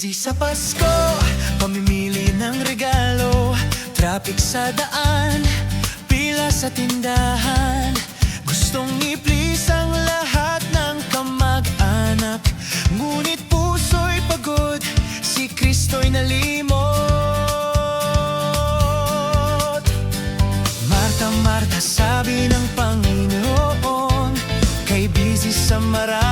busy sa Pasko Pamimili ng regalo. Traffic sa daan Pila sa tindahan. Gustong i-please ang lahat ng kamag-anak. Ngunit puso'y pagod Si Kristo'y nalimot. Marta, Marta, sabi ng Panginoon Kay busy sa marami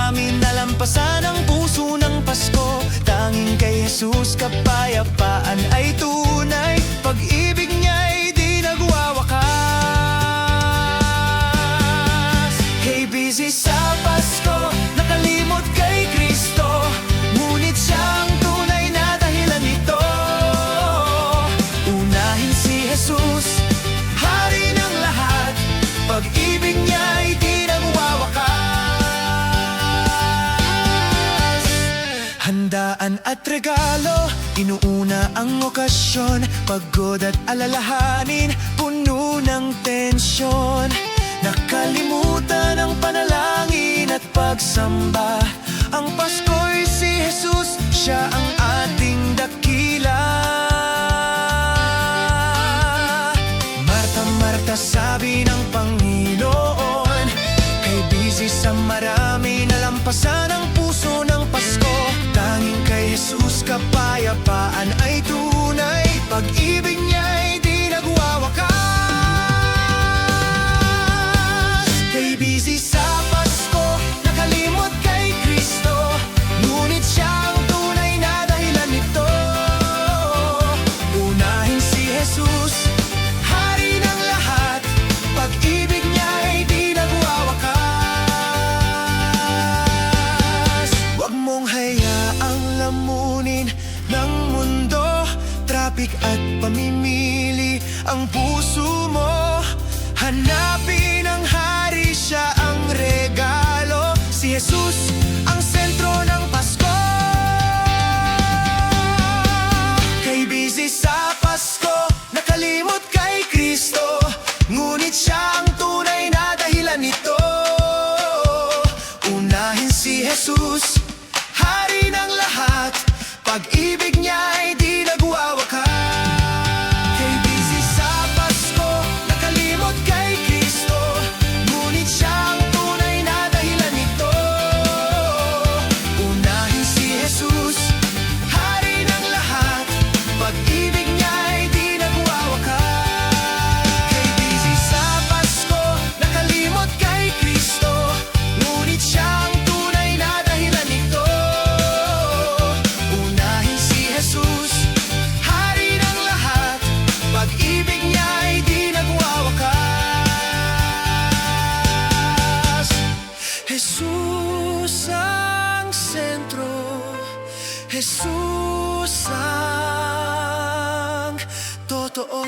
Jesus kapayapaan ay tunay. Pag-ibig niya'y di nagwawakas. Kay busy sa Handaan at regalo Inuuna ang okasyon Pagod at alalahanin Puno ng tensyon. Nakalimutan ang panalangin at pagsamba. Ang Pasko'y si Jesus Siya ang ating dakila. Marta, Marta, sabi ng Panginoon Kay busy sa marami Traffic at pamimili ang puso mo. Hanapin ang hari siya ang regalo. Si Jesus ang sentro ng Pasko. Kay busy sa Pasko Nakalimot kay Kristo. Ngunit siya ang tunay na dahilan nito. Unahin si Jesus Jesus ang totoo